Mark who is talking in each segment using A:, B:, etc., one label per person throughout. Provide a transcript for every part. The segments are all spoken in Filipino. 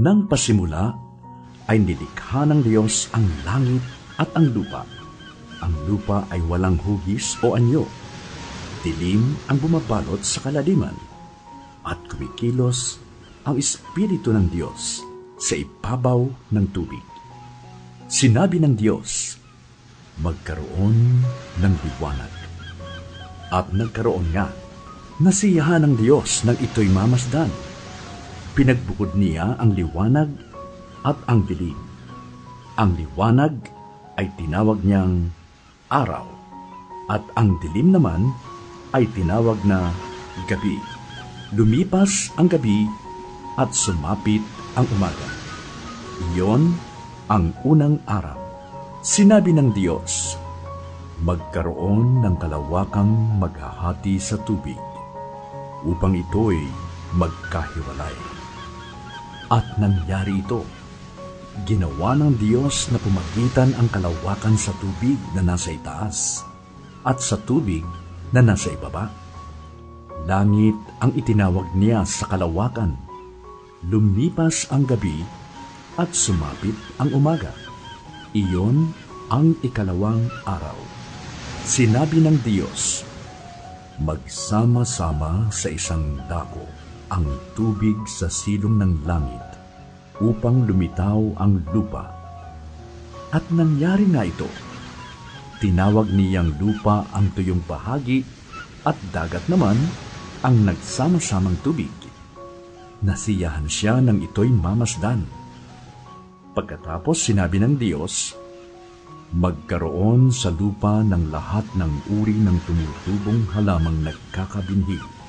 A: Nang pasimula, ay nilikha ng Diyos ang langit at ang lupa. Ang lupa ay walang hugis o anyo. Dilim ang bumabalot sa kalaliman at kumikilos ang Espiritu ng Diyos sa ibabaw ng tubig. Sinabi ng Diyos, magkaroon ng liwanag. At nagkaroon nga, nasiyahan ng Diyos nang ito'y mamasdan. Pinagbukod niya ang liwanag at ang dilim. Ang liwanag ay tinawag niyang araw at ang dilim naman ay tinawag na gabi. Lumipas ang gabi at sumapit ang umaga. Iyon ang unang araw. Sinabi ng Diyos, magkaroon ng kalawakang maghahati sa tubig upang ito'y magkahiwalay. At nangyari ito. Ginawa ng Diyos na pumagitan ang kalawakan sa tubig na nasa itaas at sa tubig na nasa ibaba. Langit ang itinawag niya sa kalawakan. Lumipas ang gabi at sumapit ang umaga. Iyon ang ikalawang araw. Sinabi ng Diyos, Magsama-sama sa isang dako ang tubig sa silong ng langit upang lumitaw ang lupa. At nangyari nga ito. Tinawag niyang lupa ang tuyong bahagi at dagat naman ang nagsama-samang tubig. Nasiyahan siya nang ito'y mamasdan. Pagkatapos sinabi ng Diyos, Magkaroon sa lupa ng lahat ng uri ng tumutubong halamang nagkakabinhi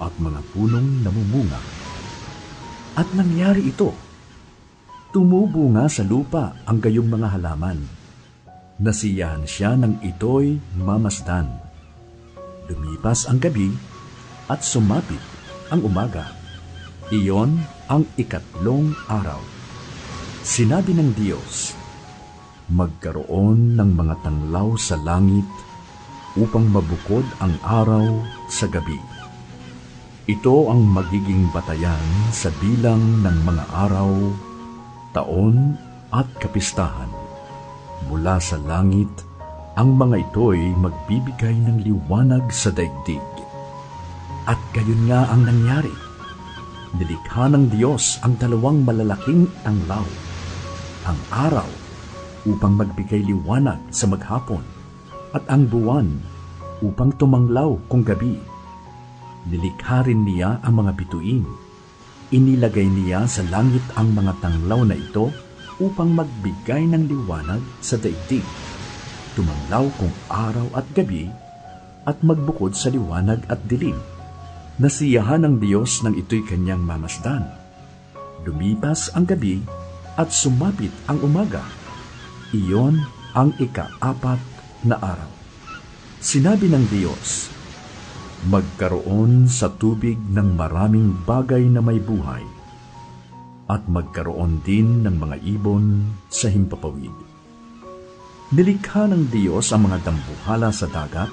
A: at mga punong namumunga. At nangyari ito. Tumubo nga sa lupa ang gayong mga halaman. Nasiyahan siya ng ito'y mamasdan. Lumipas ang gabi at sumapit ang umaga. Iyon ang ikatlong araw. Sinabi ng Diyos, magkaroon ng mga tanglaw sa langit upang mabukod ang araw sa gabi. Ito ang magiging batayan sa bilang ng mga araw, taon at kapistahan. Mula sa langit, ang mga ito'y magbibigay ng liwanag sa daigdig. At gayon nga ang nangyari. Nilikha ng Diyos ang dalawang malalaking tanglaw, ang araw upang magbigay liwanag sa maghapon at ang buwan upang tumanglaw kung gabi. Nilikha rin niya ang mga bituin. Inilagay niya sa langit ang mga tanglaw na ito upang magbigay ng liwanag sa daigdig. Tumanglaw kung araw at gabi at magbukod sa liwanag at dilim. Nasiyahan ng Diyos nang ito'y kanyang mamasdan. Lumipas ang gabi at sumapit ang umaga. Iyon ang ikaapat na araw. Sinabi ng Diyos, Magkaroon sa tubig ng maraming bagay na may buhay, at magkaroon din ng mga ibon sa himpapawid. Nilikha ng Diyos ang mga dambuhala sa dagat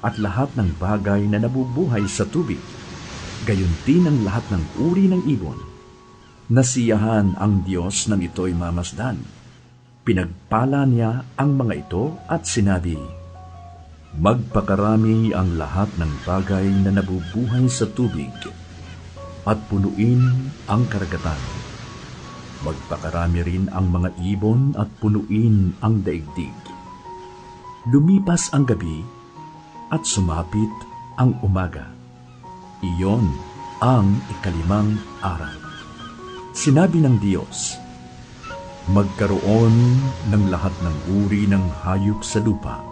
A: at lahat ng bagay na nabubuhay sa tubig, gayon din ang lahat ng uri ng ibon. Nasiyahan ang Diyos ng ito'y mamasdan. Pinagpala niya ang mga ito at sinabi, Magpakarami ang lahat ng bagay na nabubuhay sa tubig at punuin ang karagatan. Magpakarami rin ang mga ibon at punuin ang daigdig. Lumipas ang gabi at sumapit ang umaga. Iyon ang ikalimang araw. Sinabi ng Diyos, Magkaroon ng lahat ng uri ng hayop sa lupa,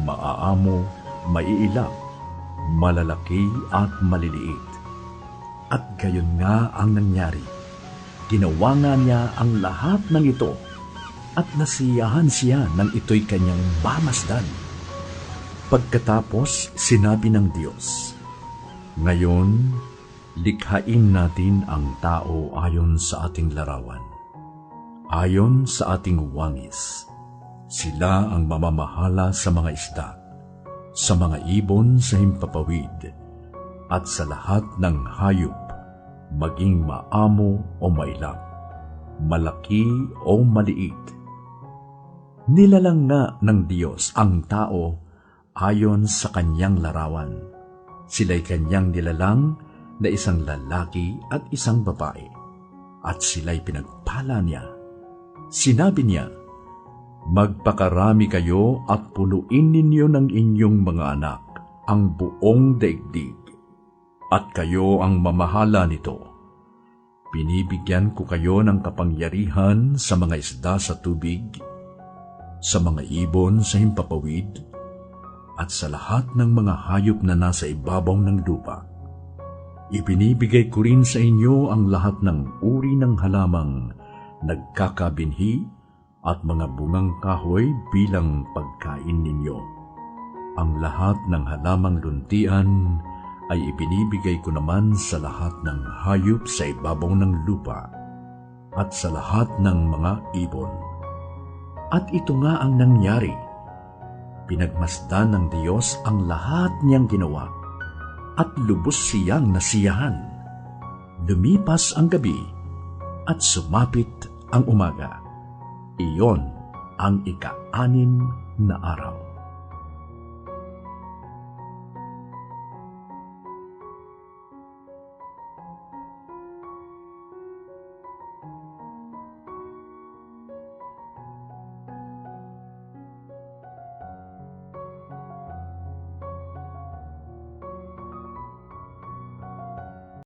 A: maaamo, maiilang, malalaki at maliliit. At gayon nga ang nangyari. Ginawa nga niya ang lahat ng ito at nasiyahan siya nang ito'y kanyang mamasdan. Pagkatapos, sinabi ng Diyos, Ngayon, likhain natin ang tao ayon sa ating larawan, ayon sa ating wangis. Sila ang mamamahala sa mga isda, sa mga ibon sa himpapawid, at sa lahat ng hayop maging maamo o mailap, malaki o maliit. Nilalang nga ng Diyos ang tao ayon sa kanyang larawan. Sila'y kanyang nilalang na isang lalaki at isang babae, at sila'y pinagpala niya. Sinabi niya, Magpakarami kayo at punuin ninyo ng inyong mga anak ang buong daigdig, at kayo ang mamahala nito. Binibigyan ko kayo ng kapangyarihan sa mga isda sa tubig, sa mga ibon sa himpapawid, at sa lahat ng mga hayop na nasa ibabaw ng lupa. Ibinibigay ko rin sa inyo ang lahat ng uri ng halamang nagkakabinhi at mga bungang kahoy bilang pagkain ninyo. Ang lahat ng halamang luntian ay ibinibigay ko naman sa lahat ng hayop sa ibabaw ng lupa at sa lahat ng mga ibon. At ito nga ang nangyari. Pinagmasdan ng Diyos ang lahat niyang ginawa at lubos siyang nasiyahan. Lumipas ang gabi at sumapit ang umaga iyon ang ika-anim na araw.